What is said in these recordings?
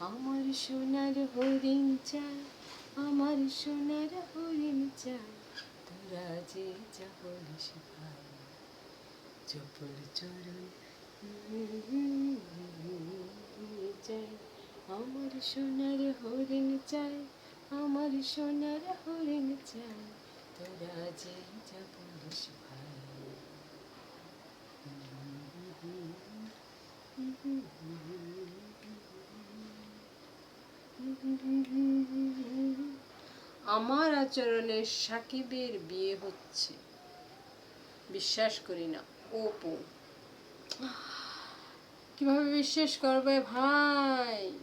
আমার সোনার হরিণ চাই আমার সোনার হরিণ চাই তোরা যে যা বলিস ভাই চপল চরণ চাই আমার সোনার হরিণ চাই আমার সোনার হরিণ চাই তোরা যে যা বলিস ভাই। আমার আচরণে সাকিবের বিয়ে হচ্ছে। বিশ্বাস করি না। ওপো। কীভাবে বিশ্বাস করবে ভাই?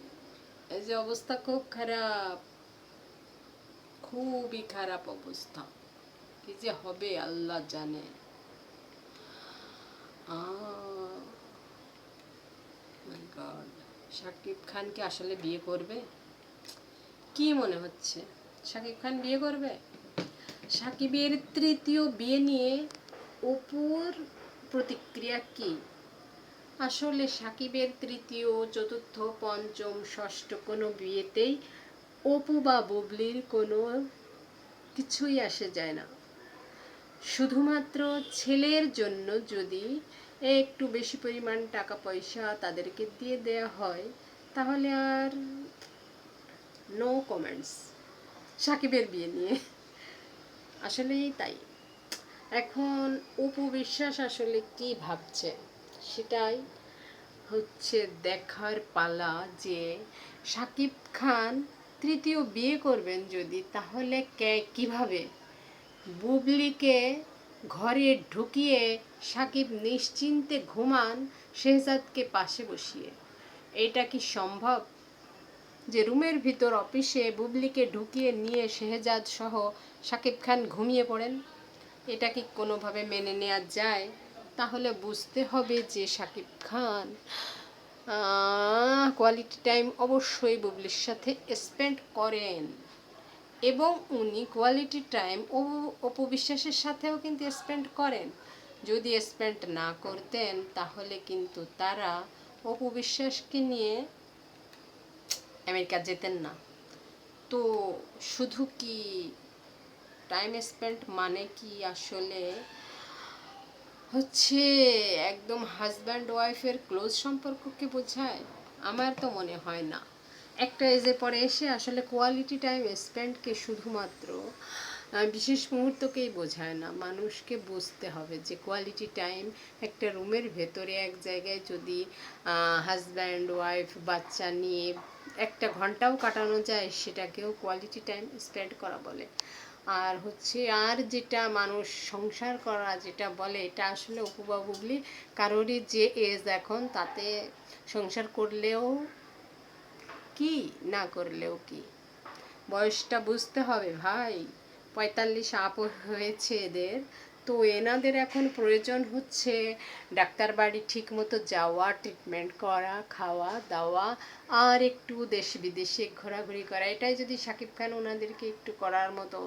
এই যে অবস্থা খুব খারাপ। খুবই খারাপ অবস্থা। কি যে হবে আল্লাহ জানে। আহ মাই গড শাকিব খান কি আসলে বিয়ে করবে? কি মনে হচ্ছে? শাকিব খান বিয়ে করবে? সাকিবের তৃতীয় বিয়ে নিয়ে অপুর প্রতিক্রিয়া কি? আসলে সাকিবের তৃতীয়, চতুর্থ, পঞ্চম, ষষ্ঠ কোনো বিয়েতেই অপু বা বুবলির কোনো কিছুই আসে যায় না। শুধুমাত্র ছেলের জন্য যদি একটু বেশি পরিমাণ টাকা পয়সা তাদেরকে দিয়ে দেয়া হয়, তাহলে আর নো কমেন্টস সাকিবের বিয়ে নিয়ে। আসলেই তাই। এখন অপু বিশ্বাস আসলে কি ভাবছে? সেটাই হচ্ছে দেখার পালা যে সাকিব খান তৃতীয় বিয়ে করবেন যদি, তাহলে কে কীভাবে? বুবলিকে ঘরে ঢুকিয়ে সাকিব নিশ্চিন্তে ঘুমান, শেহজাদকে পাশে বসিয়ে। এটা কি সম্ভব? যে রুমের ভিতর অফিসে বুবলিকে ঢুকিয়ে নিয়ে শেহজাদ সহ সাকিব খান ঘুমিয়ে পড়েন। এটা কি কোনোভাবে মেনে নেওয়া যায়? তাহলে বুঝতে হবে যে সাকিব খান কোয়ালিটি টাইম অবশ্যই বুবলির সাথে স্পেন্ড করেন। এবং উনি কোয়ালিটি টাইম ও অপবিশ্বাসের সাথেও কিন্তু স্পেন্ড করেন। যদি স্পেন্ড না করতেন, তাহলে কিন্তু তারা অপবিশ্বাসকে নিয়ে আমেরিকা যেতেন না। তো শুধু কি টাইম স্পেন্ড মানে কি আসলে হচ্ছে একদম হাজব্যান্ড ওয়াইফের ক্লোজ সম্পর্ককে বোঝায়? আমার তো মনে হয় না। একটা এজে পরে এসে আসলে কোয়ালিটি টাইম স্পেন্ডকে শুধুমাত্র বিশেষ মুহূর্তকেই বোঝায় না। মানুষকে বুঝতে হবে যে কোয়ালিটি টাইম একটা রুমের ভেতরে এক জায়গায় যদি হাজব্যান্ড ওয়াইফ বাচ্চা নিয়ে একটা ঘন্টাও কাটানো যায় সেটাকেও কোয়ালিটি টাইম স্পেন্ড করা বলে। আর হচ্ছে আর যেটা মানুষ সংসার করা যেটা বলে, এটা আসলে বুবলি কারোরই যে এজ এখন, তাতে সংসার করলেও কি, না করলেও কি? বয়সটা বুঝতে হবে ভাই। পঁয়তাল্লিশ আপ হয়েছে এদের। তো এনাদের এখন প্রয়োজন হচ্ছে ডাক্তার বাড়ি ঠিক মতো যাওয়া ট্রিটমেন্ট করা, খাওয়া, দাওয়া আর একটু দেশ বিদেশে ঘোরাঘুরি করা। এটাই যদি সাকিব খান ওনাদেরকে একটু করার মতো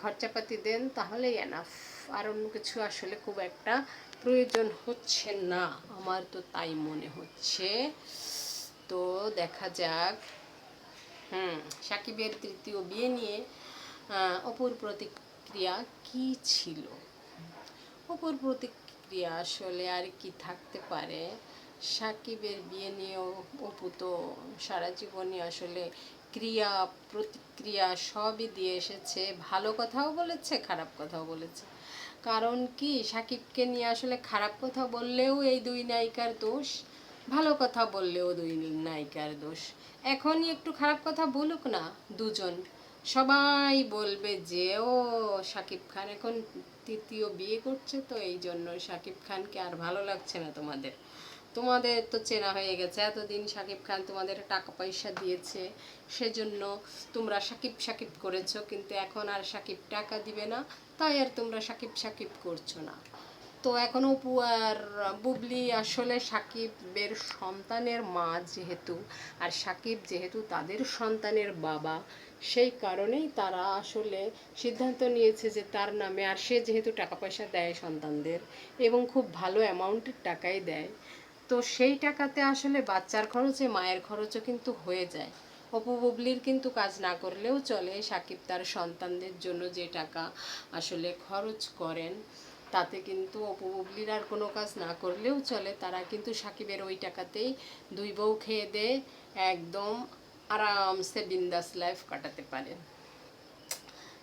খরচাপাতি দেন তাহলেই এনাফ আর অন্য কিছু আসলে খুব একটা প্রয়োজন হচ্ছে না, আমার তো তাই মনে হচ্ছে। তো দেখা যাক। হুম, সাকিবের তৃতীয় বিয়ে নিয়ে অপুর প্রতিক্রিয়া কি ছিল? অপুর প্রতিক্রিয়া আসলে আর কি থাকতে পারে? সাকিবের বিয়ে নিয়েও অপু তো সারা জীবনই আসলে ক্রিয়া, প্রতিক্রিয়া সবই দিয়ে এসেছে। ভালো কথাও বলেছে, খারাপ কথাও বলেছে। কারণ কি, সাকিবকে নিয়ে আসলে খারাপ কথা বললেও এই দুই নায়িকার দোষ, ভালো কথা বললেও দুই নায়িকার দোষ। এখনই একটু খারাপ কথা বলুক না দুজন। সবাই বলবে যে, ও সাকিব খান এখন তৃতীয় বিয়ে করছে, তো এই জন্য সাকিব খানকে আর ভালো লাগছে না তোমাদের। তোমাদের তো চেনা হয়ে গেছে, এতদিন সাকিব খান তোমাদের টাকা পয়সা দিয়েছে, সেজন্য তোমরা সাকিব সাকিব করেছ, কিন্তু এখন আর সাকিব টাকা দিবে না, তাই আর তোমরা সাকিব সাকিব করছ না। তো এখন অপু আর বুবলি আসলে সাকিবের সন্তানের মা যেহেতু, আর সাকিব যেহেতু তাদের সন্তানের বাবা, সেই কারণেই তারা আসলে সিদ্ধান্ত নিয়েছে যে তার নামে আর সে যেহেতু টাকা পয়সা দেয় সন্তানদের এবং খুব ভালো অ্যামাউন্টের টাকাই দেয়, তো সেই টাকাতে আসলে বাচ্চার খরচে, মায়ের খরচও কিন্তু হয়ে যায়। অপু বুবলির কিন্তু কাজ না করলেও চলে সাকিব তার সন্তানদের জন্য যে টাকা আসলে খরচ করেন। তাতে কিন্তু অপু আর কোনো কাজ না করলেও চলে। তারা কিন্তু সাকিবের ওই টাকাতেই দুই বউ খেয়ে দেয় একদম আরামসে বিন্দাস লাইফ কাটাতে পারে।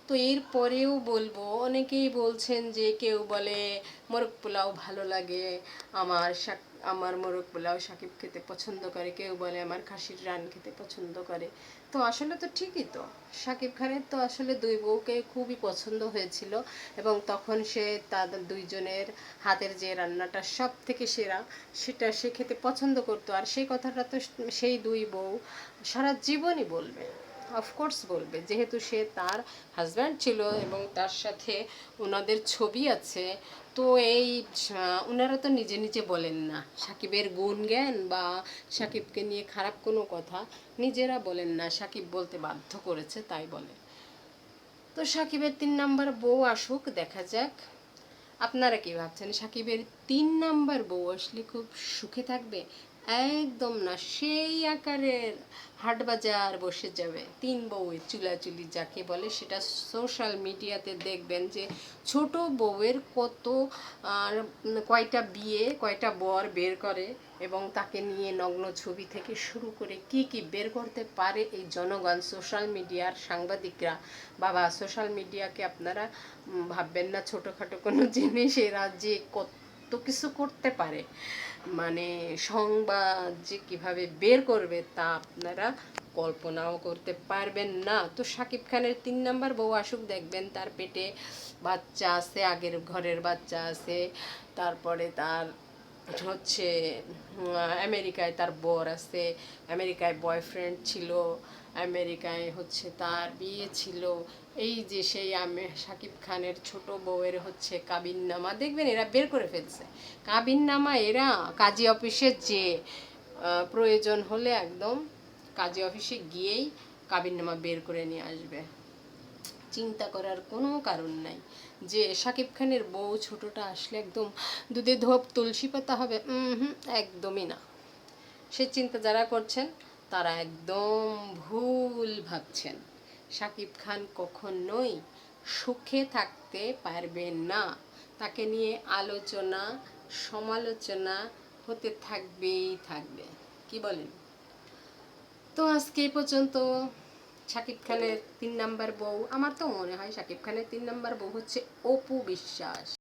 তো এরপরেও বলব, অনেকেই বলছেন যে কেউ বলে, মোরগ পোলাও ভালো লাগে, আমার শাক আমার মোরগ পোলাও সাকিব খেতে পছন্দ করে, কেউ বলে আমার খাসির রান খেতে পছন্দ করে। তো আসলে তো ঠিকই তো। সাকিব খানের তো আসলে দুই বউকে খুবই পছন্দ হয়েছিল এবং তখন সে তাদের দুইজনের হাতের যে রান্নাটা সব থেকে সেরা, সেটা সে খেতে পছন্দ করতো। আর সেই কথাটা তো সেই দুই বউ সারা জীবনই বলবে। অফকোর্স বলবে। যেহেতু সে তার হাজব্যান্ড ছিল এবং তার সাথে ওনাদের ছবি আছে, তো এই ওনারা তো নিজে নিজে বলেন না। সাকিবের গুণ জ্ঞান বা সাকিবকে নিয়ে খারাপ কোনো কথা নিজেরা বলেন না। সাকিব বলতে বাধ্য করেছে, তাই বলে। তো সাকিবের তিন নাম্বার বউ আসুক, দেখা যাক। আপনারা কি ভাবছেন? সাকিবের তিন নাম্বার বউ আসলে খুব সুখে থাকবে? একদম না, সেই আকারের হাট বাজার বসে যাবে। তিন বউয়ের চুলাচুলি যাকে বলে, সেটা সোশ্যাল মিডিয়াতে দেখবেন যে ছোট বউয়ের কত কয়টা বিয়ে, কয়টা বর বের করে এবং তাকে নিয়ে নগ্ন ছবি থেকে শুরু করে কি কি বের করতে পারে এই জনগণ সোশ্যাল মিডিয়ার সাংবাদিকরা। বাবা সোশ্যাল মিডিয়াকে আপনারা ভাববেন না, ছোটোখাটো কোনো জিনিস এরা যে কত কিছু করতে পারে। মানে সংবাদ যে কীভাবে বের করবে তা আপনারা কল্পনাও করতে পারবেন না। তো শাকিব খানের তিন নাম্বার বউ আসুক, দেখবেন তার পেটে বাচ্চা আছে, আগের ঘরের বাচ্চা আছে, তারপরে তার হচ্ছে আমেরিকায় তার বর আছে, আমেরিকায় বয়ফ্রেন্ড ছিল আমেরিকায় হচ্ছে তার বিয়ে ছিল। এই যে সেই আমে শাকিব খানের ছোট বউয়ের হচ্ছে কাবিন নামা দেখবেন এরা বের করে ফেলছে। কাবিন নামা এরা কাজী অফিসে যে প্রয়োজন হলে একদম কাজী অফিসে গিয়েই কাবিন নামা বের করে নিয়ে আসবে। চিন্তা করার কোনো কারণ নাই। যে শাকিব খানের বউ ছোটটা আসলে একদম দুধে ধোপ তুলসী পাতা হবে একদমই না। সে চিন্তা যারা করছেন তারা একদম ভুল ভাবছেন। শাকিব খান কখনোই সুখে থাকতে পারবেন না। তাকে নিয়ে আলোচনা, সমালোচনা হতে থাকবেই থাকবে। কি বলেন? তো আজকে পর্যন্ত শাকিব খানের তিন নাম্বার বউ, আমার তো মনে হয় শাকিব খানের তিন নাম্বার বউ হচ্ছে অপু বিশ্বাস।